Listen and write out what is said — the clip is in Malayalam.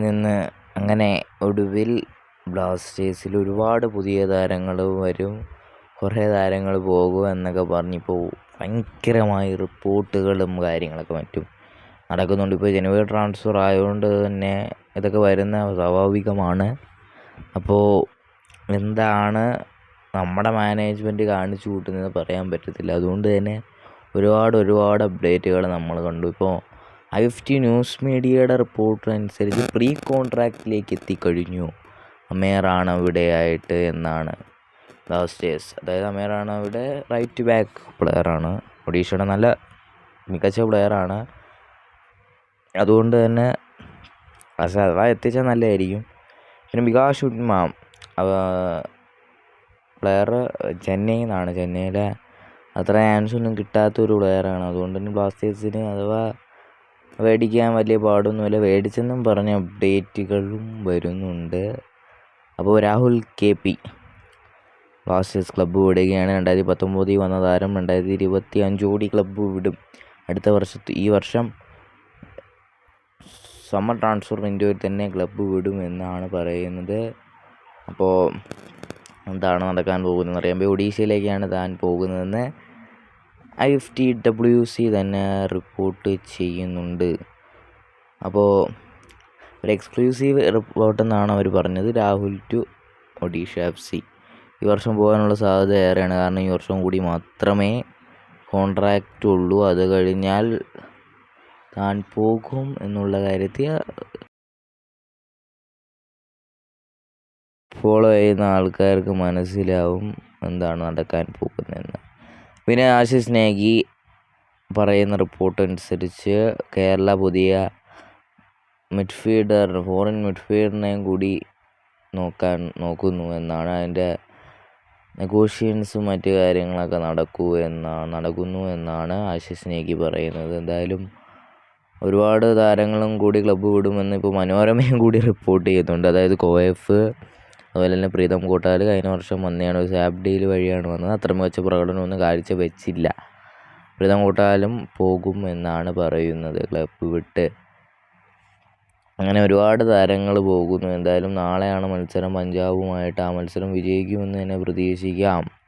നിന്ന് അങ്ങനെ ഒടുവിൽ ബ്ലാസ്റ്റേഴ്സിൽ ഒരുപാട് പുതിയ താരങ്ങൾ വരും. കുറേ താരങ്ങൾ പോകും എന്നൊക്കെ പറഞ്ഞിപ്പോൾ ഭയങ്കരമായി റിപ്പോർട്ടുകളും കാര്യങ്ങളൊക്കെ മറ്റും നടക്കുന്നുണ്ട്. ഇപ്പോൾ ജനുവരി ട്രാൻസ്ഫർ ആയതുകൊണ്ട് തന്നെ ഇതൊക്കെ വരുന്ന സ്വാഭാവികമാണ്. അപ്പോൾ എന്താണ് നമ്മുടെ മാനേജ്മെന്റ് കാണിച്ചു കൂട്ടുന്നത് പറയാൻ പറ്റത്തില്ല. അതുകൊണ്ട് തന്നെ ഒരുപാട് ഒരുപാട് അപ്ഡേറ്റുകൾ നമ്മൾ കണ്ടു. ഇപ്പോൾ ഐ എഫ് ടി ന്യൂസ് മീഡിയയുടെ റിപ്പോർട്ട് അനുസരിച്ച് പ്രീ കോൺട്രാക്റ്റിലേക്ക് എത്തിക്കഴിഞ്ഞു. അമേറാണ് അവിടെ ആയിട്ട് എന്നാണ് ബ്ലാസ്റ്റേഴ്സ് അതായത് അമേറാണ് അവിടെ റൈറ്റ് ബാക്ക് പ്ലെയറാണ് ഒഡീഷയുടെ നല്ല മികച്ച പ്ലെയറാണ് അതുകൊണ്ട് തന്നെ പക്ഷേ അഥവാ എത്തിച്ചാൽ നല്ലതായിരിക്കും. പിന്നെ വികാസ് ഉന്മാം പ്ലെയർ ചെന്നൈയിൽ നിന്നാണ്. ചെന്നൈയിലെ അത്ര ചാൻസ് കിട്ടാത്തൊരു പ്ലെയറാണ് അതുകൊണ്ട് തന്നെ ബ്ലാസ്റ്റേഴ്സിന് അഥവാ മേടിക്കാൻ വലിയ പാടൊന്നുമില്ല. മേടിച്ചെന്നും പറഞ്ഞ അപ്ഡേറ്റുകളും വരുന്നുണ്ട്. അപ്പോൾ Rahul K P Blasters club വിടുകയാണ് രണ്ടായിരത്തി പത്തൊമ്പതിൽ വന്ന താരം രണ്ടായിരത്തി ഇരുപത്തി അഞ്ചോടി ക്ലബ്ബ് വിടും. അടുത്ത വർഷത്തെ ഈ വർഷം സമ്മർ ട്രാൻസ്ഫർ വിൻഡോയിൽ തന്നെ ക്ലബ്ബ് വിടും എന്നാണ് പറയുന്നത്. അപ്പോൾ എന്താണ് നടക്കാൻ പോകുന്നതെന്ന് അറിയാൻ. ഒഡീഷയിലേക്കാണ് താൻ പോകുന്നതെന്ന് എഫ് ടി ഡബ്ല്യു സി തന്നെ റിപ്പോർട്ട് ചെയ്യുന്നുണ്ട്. അപ്പോൾ ഒരു എക്സ്ക്ലൂസീവ് റിപ്പോർട്ട് എന്നാണ് അവർ പറഞ്ഞത്. Rahul to Odisha F C. ഈ വർഷം പോകാനുള്ള സാധ്യത ഏറെയാണ്. കാരണം ഈ വർഷം കൂടി മാത്രമേ കോൺട്രാക്റ്റ് ഉള്ളൂ. അത് കഴിഞ്ഞാൽ താൻ പോകും എന്നുള്ള കാര്യത്തിൽ ഫോളോ ചെയ്യുന്ന ആൾക്കാർക്ക് മനസ്സിലാവും എന്താണ് നടക്കാൻ പോകുന്നതെന്ന്. പിന്നെ ആശിസ് നേഗി പറയുന്ന റിപ്പോർട്ട് അനുസരിച്ച് കേരള പുതിയ മിഡ്ഫീൽഡർ ഫോറിൻ മിഡ്ഫീൽഡറിനെയും കൂടി നോക്കാൻ നോക്കുന്നു എന്നാണ് അതിന്റെ നെഗോഷിയൻസും മറ്റ് കാര്യങ്ങളൊക്കെ നടക്കൂ എന്നാണ് നടക്കുന്നു എന്നാണ് ആശിസ് നേഗി പറയുന്നത്. എന്തായാലും ഒരുപാട് താരങ്ങളും കൂടി ക്ലബ്ബ് വിടുമെന്ന് ഇപ്പോൾ മനോരമയും കൂടി റിപ്പോർട്ട് ചെയ്യുന്നുണ്ട്. അതായത് കോയഫ് അതുപോലെ തന്നെ പ്രീതം കൂട്ടാൽ കഴിഞ്ഞ വർഷം വന്നതാണ് സാബ് ഡീൽ വഴിയാണ് വന്നത്. അത്ര മികച്ച പ്രകടനമൊന്നും കാഴ്ച വെച്ചില്ല. പ്രീതം കൂട്ടാലും പോകും എന്നാണ് പറയുന്നത് ക്ലബ്ബ് വിട്ട്. അങ്ങനെ ഒരുപാട് താരങ്ങൾ പോകുന്നു. എന്തായാലും നാളെയാണ് മത്സരം. പഞ്ചാബുമായിട്ട് ആ മത്സരം വിജയിക്കുമെന്ന് തന്നെ പ്രതീക്ഷിക്കാം.